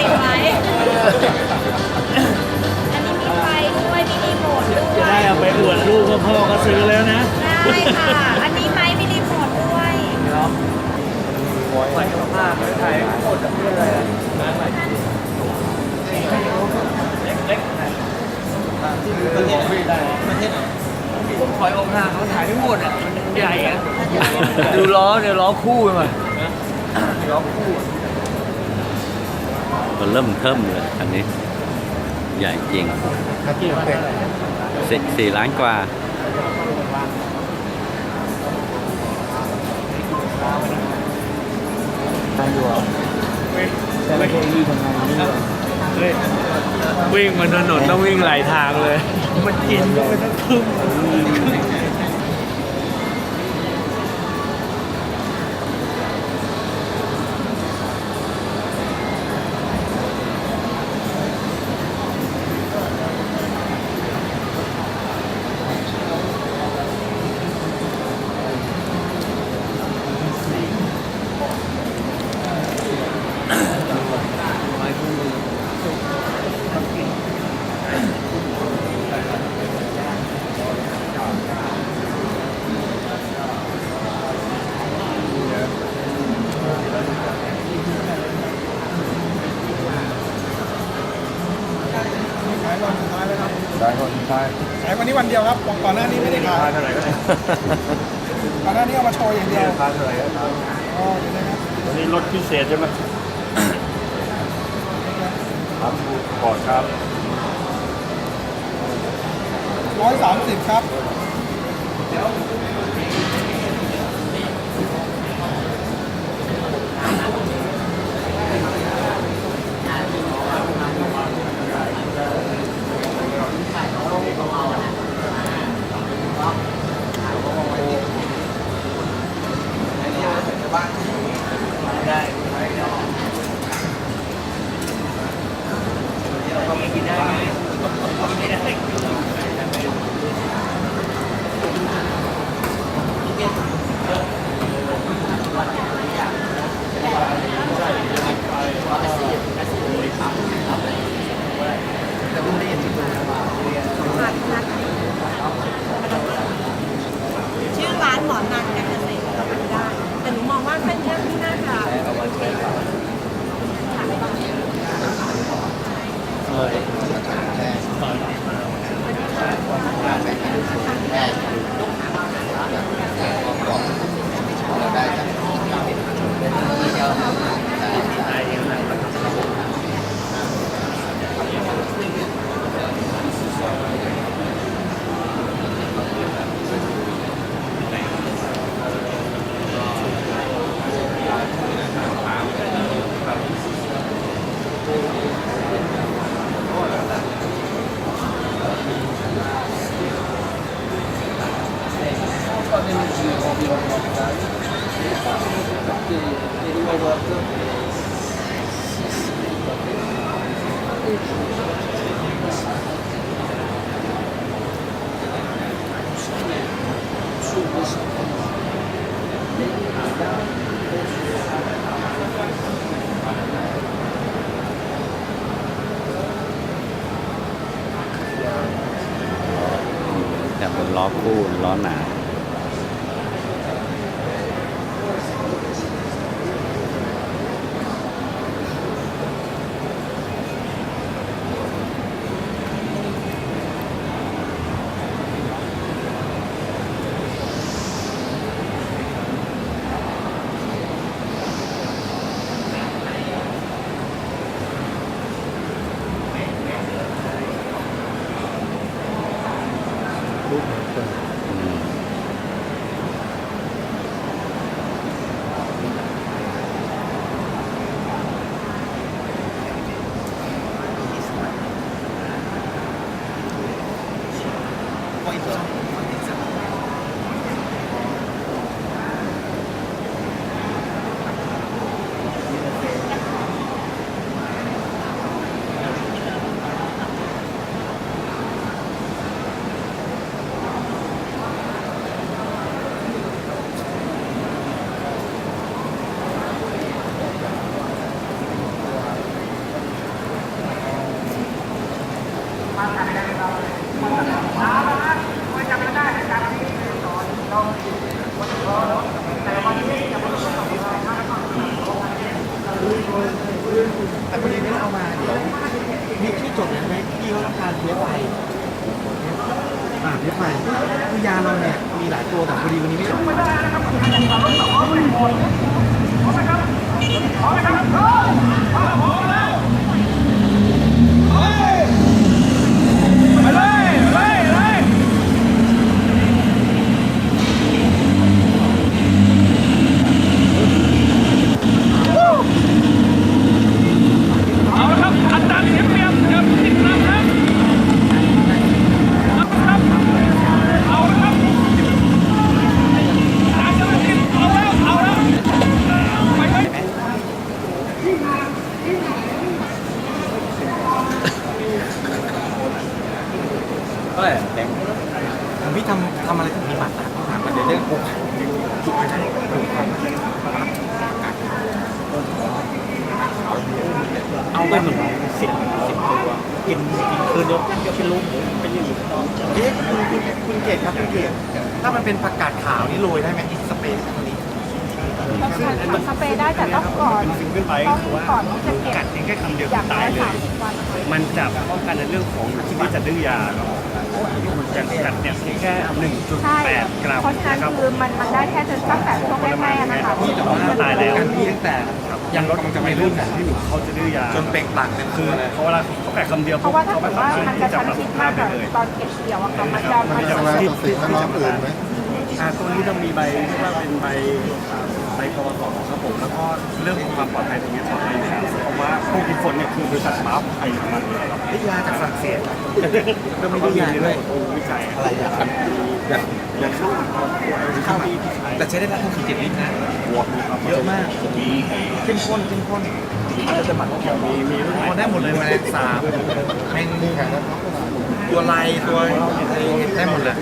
นะคะติดไว้อันนี้มีไฟด้วยมีรีโมทด้จะวได้ยเอาไปอวดลูกว่าพ่อก็ซื้อแล้วนะได้ค่ะ อันนี้ไม้มีรีโมทด้วยหมายถึงผ้าไทยหมดเพื่ออะไรเล็กๆนะที่ดูประเทศได้ประเทศไหนผมถอยออกห่างเขาถ่ายไม่หมดอะ มันใหญ่อะ ดูล้อเนี่ยล้อคู่ไปหมดล้อคู่ มันเริ่มเทิมเลยอันนี้ ใหญ่จริงสี่สี่ล้านกว่าทางอยู่อะแต่ไม่เคยวิ่งทำงานนี่วิ่งบนถนนต้องวิ่งหลายทางเลย มันกินก็ไปทั้งครึ่ง ก็ได้ก่อนหน้านี้เอามาโชว์อย่างเดียวค่าเท่าไหร่ก็ได้อ๋อเดี๋ยวนะครับวันนี้รถพิเศษใช่ไหมครับปอดครับร้อยสามสิบครับ ล้อคู่ล้อหนา เอาไปเหมือนสิบสิบตัวกินกินคืนเดียวเดียวเป็นลูกเป็นอย่างนี้เอ๊ะคุณคุณคุณเกศครับคุณเกศถ้ามันเป็นผักกาดขาวนี่โรยได้ไหมอีกสเปซตัวนี้มันสเปรย์ได้แต่ต้องก่อนสิ่งขึ้นไปต้องคือว่าก่อนที่จะเก็บกัดเพียงแค่คำเดียวอย่างน้ตาอยยเลสายมสิบวันนะคะมันจะป้องกันในเรื่องของที่จะดื้อยาเนาะมันจะกัดเนี่ยเพียงแค่ใช่1.8กรัมเพราะฉะนั้นนะครับคือมันมันได้แค่จนตั้งแต่ช่วงแรกๆนะคะแต่ว่าถ้าตายแล้วกันพี่ตั้งแต่ ยังลดจะไม่รุ่นที่หนูเขาจะดื้อยาจนเปล่งปลั่งเต็มคืตัวอเลยเขาเวลาเขากัดคำเดียวเพราะว่าถ้าเขาเกิไม่ดสาว่ามารถมันที่กระจะชั้นปรับชิดภาพมากได้กับเลยตอนเก็บเกี่ยวอะค่ะมันจะมันจะสีแวดล้อมอื่นไหม อ่าตัวนี้ต้องมีใบที่ว่าเป็นใบอ่าใบพวสครับผมแล้วก็เรื่องของความปลอดภัยตรงนี้ปลอดภัยอยู่แล้วเพราะว่าพวกกินฝนเนี่ยคือบริษัทมาร์ฟไทยของมันเลยครับพิยาจากฝรั่งเศส ก็ไม่ได้ยาด้วยวิจัยอะไรอย่างยาฆ่าเข้าแต่ใช้ได้แล้วหกสิบเจ็ดลิตรนะบวกมีความเยอะมากเข้มข้นเข้มข้นจะหมักมีมีรุ่นพใหอม่ได้หมดเลยแมลงสาบแมงมุมตัวลายตัวอะไรได้หมดเลย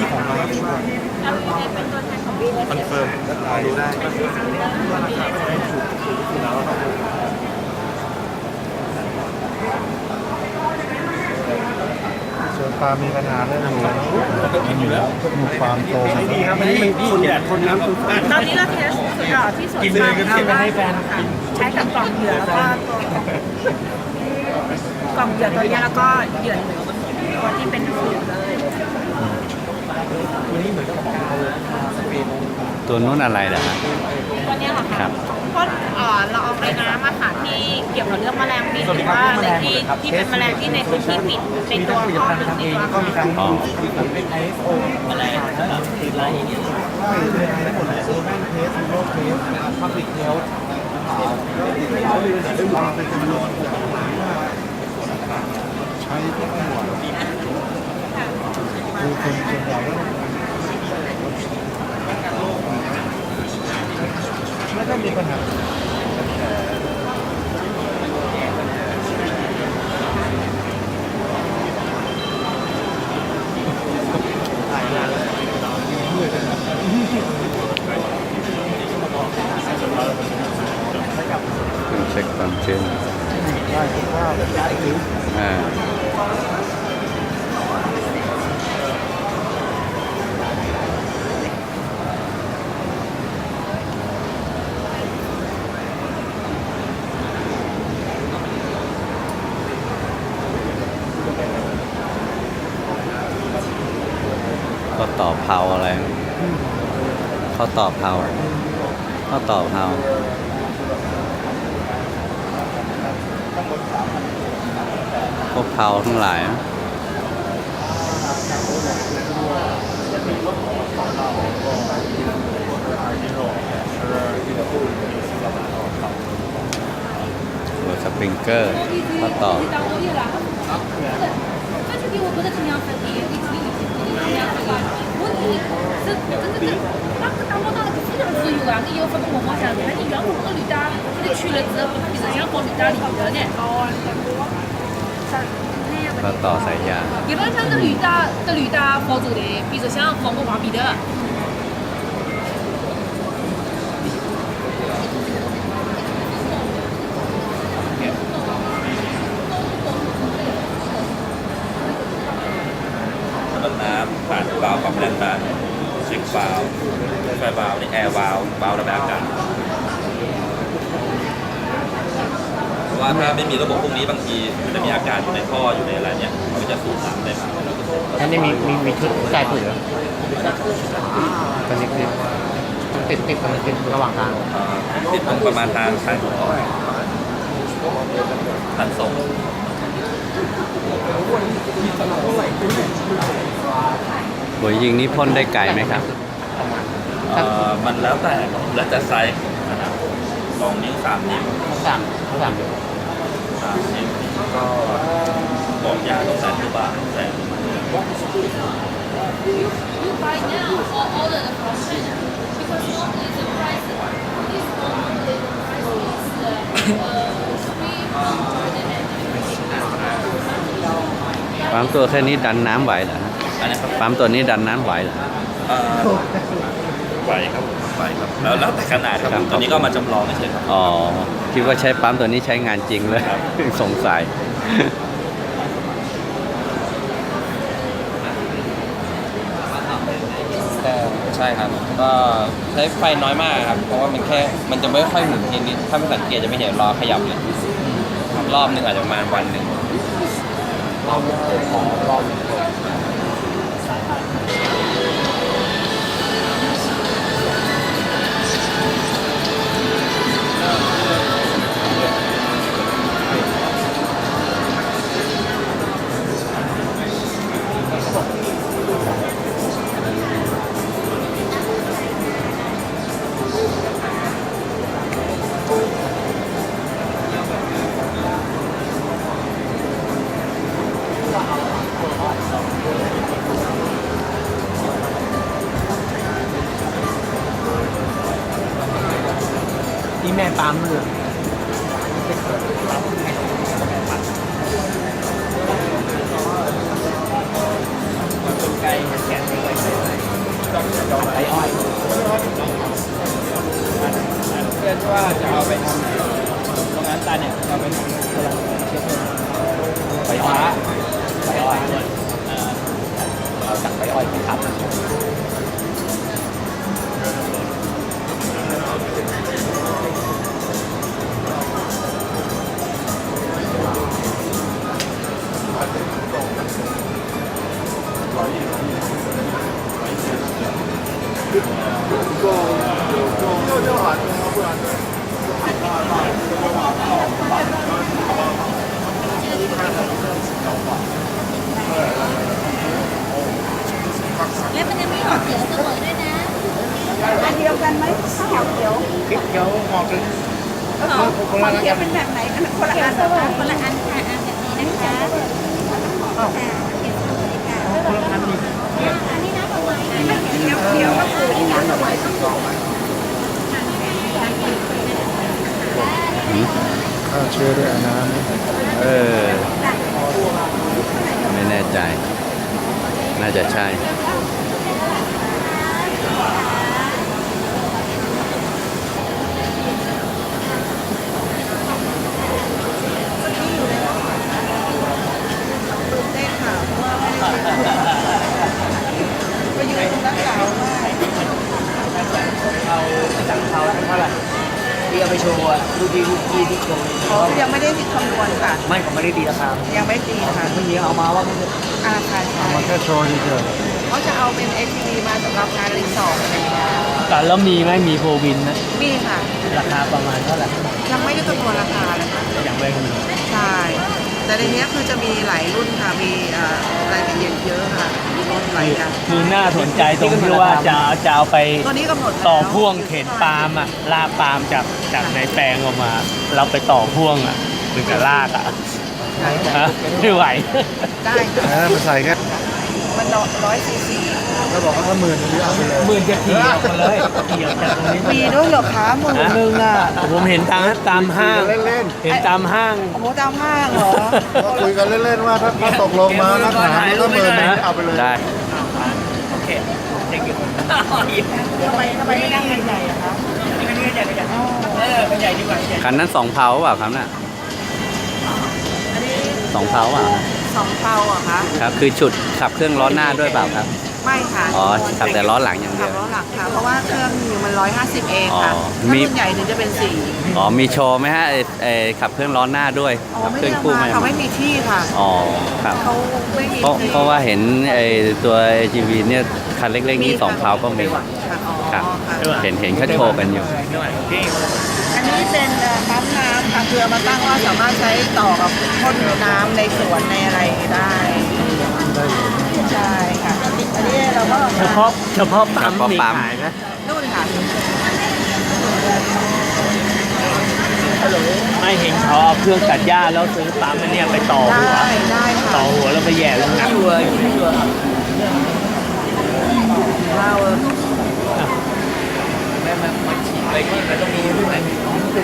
พี่ของเราคอนเฟิร์มดูได้เชิญปลามีปัญหาเรื่องหมูกินอยู่แล้วหมูฟาร์มโตดีครับอันนี้มันแดดคนน้ำคือตอนนี้เราเทสสุดยอดที่สวนกินเลยก็เก็บไปให้แฟนใช้กับกล่องเหยื่อแล้วก็กล่องเหยื่อตัวนี้แล้วก็เหยื่อตัวที่เป็นฝืนเลย วันนี้เหมือนกับกาวเลยสเปน ตัวนู้นอะไรเหรอฮะตัวเนี้ยเหรอครัคะบเพราะเอ่อเราเอาไปน้ำมาค่ะที่เกี่ยวกับเรื่องแมลงบินหรือว่าในที่ที่เป็นแมลงที่ในพื้นที่ปิดในมีตัทั้วงผลิตข้อภัณฑ์หรือทำในเองตัวก็มีการอ๋อ เป็น ISO อะไรนะครับคืออะไรอย่างเงี้ยใช่เลยทั้งหมดเลยโอแมนเทสโรคเทสนะครับพับลิกเฮลท์เป็นจำนวนใช้ทุกหน่วยคือคนส่วนใหญ่ก็ ไม่ต้องมีปัญหาเครื่องเช็คความชื้นได้ทุกข้าวได้หรืออ่าข้อต่อเผาอะไร ข้อต่อเผาข้อต่อเผาพวกเผาทั้งหลายหัวสปริงเกอร์ข้อต่อ 以有外地有发给我，反正原本我们绿灯，这里去了之后，不是想过绿灯里的呢。那倒是呀。一般像是绿灯，的绿灯包走的，比如像黄个花边的。 วาล์ววาล์วระบายอากาศราะว่าถ้าไม่มีระบบพวกนี้บางที มันจะมีอาการอยู่ในท่ออยู่ในอะไรเนี้ยมันก็จะสูบน้ำได้มากอันนี้มีมีมีชุดจ่ายปุ๋ยเหรอตอนนี้คือติดติดตรงติดระหว่างกลางเอ่อติดตรงประมาณทางสายหัวต่อทันส่งปุ๋ยยิงนี่พ่นได้ไกลไหมครับ เอ่อมันแล้วแต่แล้วแต่ไซส์นะครับสองนิ้วสามนิ้วสามสามสามนิ้วก็บอกยาต้องแสนกว่าบาทแสน You buy now or order from China because normally the price this one the price is uh, uh, three hundred and ปั๊มตัวแค่นี้ดันน้ำไหวเหรอฮะอันนี้ครับปั๊มตัวนี้ดันน้ำไหวเหรอเอ่อ ไหวครับไหวครับแล้วแล้วแต่ขนาดครับครับตัวนี้ก็มาจำลองเฉยๆครับ อ๋อ คิดว่าใช้ปั๊มตัวนี้ใช้งานจริงเลย ครับ สงสัย ใช่ครับ ก็ใช้ไฟน้อยมากครับ เพราะว่ามันแค่ มันจะไม่ค่อยหมุนทีนิดถ้าไม่สังเกตจะไม่เห็นรอขยับเลย รอบหนึ่งอาจจะประมาณวันหนึ่งนี่แเอาไปทำตรงนั้นตาเนี่ยเอาไปทำอะไรไฟฟ้าไฟอ้อยเอาจากไฟอ้อยไปทำ แล้วมันจะมีหอเขียวเสมอด้วยนะอันเดียวกันไหมข้าวเขียวพริกเขียวหอกเลยข้าวเขียวเป็นแบบไหนอันคนละอันเหรอคะคนละอันค่ะอันแบบนี้นะคะค่ะเก็บเลยค่ะอันนี้น้ำประมาณนี้เขียวเขียวก็คือที่น้ำสมัย ฆ่าเชื้อด้วยน้เออ ไม่แน่ใจ น่าจะใช่ ได้ข่าวว่าไปยืนตรงนั้นข่าวว่า เอาสั่งเขาเท่าไหร่ที่เอาไปโชว์อะรูปดีรูปดีที่โชว์ อ๋อยังไม่ได้คำนวณค่ะ ไม่ผมไม่ได้ดีราคายังไม่ตีค่ะไม่มีเอามาว่ามันอาคารใช่ำมันแค่โชว์เฉยเขาจะเอาเป็น ATV มาสำหรับงานรีสอร์ทอะไรอย่างเงี้ยแต่แล้วมีไหมมีโฟวินนะมีค่ะ ราคาประมาณเท่าไหร่ยังไม่ได้คำนวณราคาเลยค่ะอย่างไรกันใช่แต่ในเนี้ยคือจะมีหลายรุ่นค่ะ มีเอ่อรายละเอียดเยอะค่ะมีรุ่นหลายอย่างคือน่าสนใจตรงที่ว่าจะเอาจะเอาไปตัวนี้กำหนดต่อพ่วงเข็นปาล์มอะลากปาล์มจากจากในแปลงออกมา เราไปต่อพ่วงอะเหมือนกับลากอะ ใช่ค่ะฮะไม่ไหว ได้ๆค่ะแล้วมันใส่แค่มันร้อยซีซีแล้วบอกว่าถ้าหมื่นนึงเอาไปเลยหมื่นจะขี่ออกมาเลยขี่ออกจากตรงนี้มีด้วยเหรอคะหมื่นหนึ่งอะผมเห็นตามตามห้าง เล่นเห็นตามห้าง โอ้โหตามห้างเหรอๆก็คุยกันเล่นๆว่าถ้าถ้าตกลงมาแล้วถามแล้วก็หมื่นนึงเอาไปเลย ได้โอเคเด็กอยู่ทำไมทำไมไม่นั่งใหญ่ๆอะคะเออเป็นใหญ่ดีกว่าใหญ่คันนั้นสองเพาเปล่าครับน่ะอันนี้ สองเพาเปล่าสองเทาเหรอะคะครับคือฉุดขับเครื่องล้อหน้าด้วยเปล่าครับ ไม่ค่ะอ๋อขับแต่ล้อหลังอย่างเดีขัยบวล้อหลังค่ะ เพราะว่าเครื่องอยู่มันร้อยห้าสิบเองค่ะอ๋อถ้ามี รุ่นใหญ่ถึงจะเป็นสี่อ๋อมีโชว์ไหมฮะไอ้ไอ้ขับเครื่องล้อหน้าด้วยอ๋อขับไม่เครื่องได้คู่มาไหมเขาไม่มีที่ค่ะ อ๋อครับเขาไม่มีเพราะที่เพราะว่าเห็นไอ้ตัว AGV เนี่ยคันเล็กๆนี้สองเพาก็มี ค่ะอ๋อครับ ค่ะเห็นเห็นเขาโชว์กันอยู่ อันนี้เป็นเอ่อปั๊มน้ำค่ะคือเอามาตั้งว่าสามารถใช้ต่อกับพ่นน้ำในสวนในอะไรได้ใช่ค่ะอันนี้เราก็เฉพาะเฉพาะปั๊มเฉพาะมีปั๊มขายไหมนู่นค่ะไม่เห็นเขาเอาเครื่องตัดหญ้าแล้วซื้อปั๊มอันเนี้ยไปต่อหัวได้ได้ค่ะต่อหัวแล้วไปแย่ลงน้ำเลยว้าวเอาไปทำอะไรยังไงไงเดี๋ยวเราเดินเดินเออเข้ามาไม่เลยยังไม่ได้เดิน ไ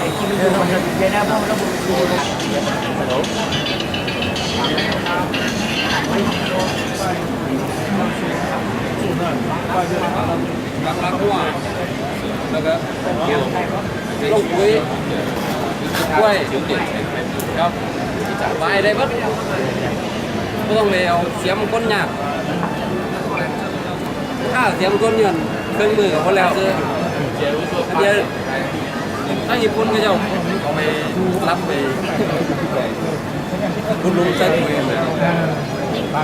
อ้ที่ไม่เดินมันจะเย็นนะเพราะเราดูฮัลโหลลูกกุ้ยกล้วยครับไปได้ปั๊บก็ต้องไป เอาเสียมก้นยากถ้าเสียมก้นเงินเครื่องมือเขาแล้วคือเดี๋ยวถ้าญี่ปุ่นก็จะเอาไปรับไปคุณลุงใส่ปุ๋ยเลย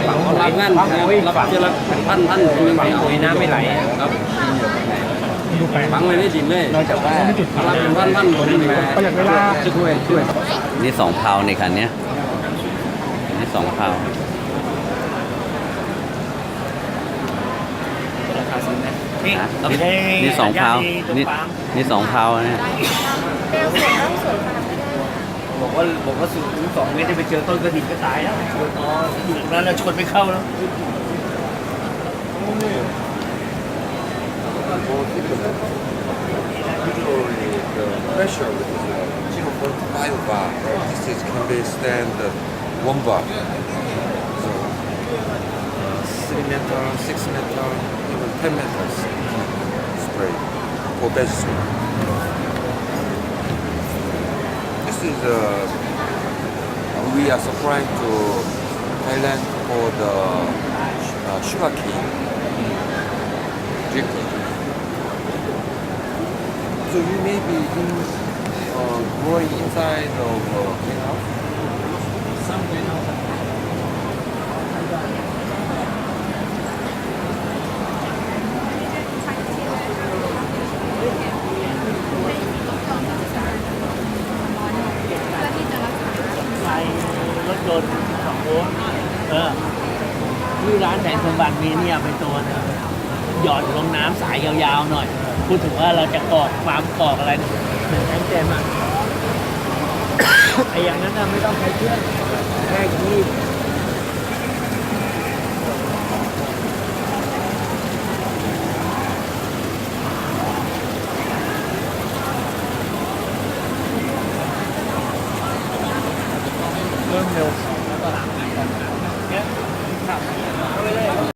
เขารับงานรับเจละพันพันไม่ปุ๋ยน้ำไม่ไหลครับฝังไว้ในดินเลยนอกจากว่ารับเป็นพันพันปุ๋ยไม่ไหลช่วยช่วยนี่สองเพาในคันเนี้ยนี่สองเพา นี่นะนี่นี่สองเพานี่นี่สองเพานะบอกว่าบอกว่าสูงสองเมตรจะไปเจอต้นกระดิ่งก็ตายแล้วชนอ๋ออยู่ตรงนั้นแล้วชนไม่เข้าแล้ว pressure with the 0.5 bar. This is can be stand uh, 1 bar. So, uh, 3 meter, 6 meter, 10 meters spray for bed spray. This is uh, we are supplying to Thailand for the uh, sugar cane. So you may be in, uh, growing inside of uh, greenhouse. ยนต์สองโวลต์เออที่ร้านแสนสมบัติมีเนี่ยเป็นตัวหนึงหยอดลงน้ำสายยาวๆหน่อย พูดถึงว่าเราจะกรอกความกรอกอะไรเหมือนแทงเต็มอะ ไอ้อย่างนั้นน่ะไม่ต้องใช้เครื่องแค่ยี่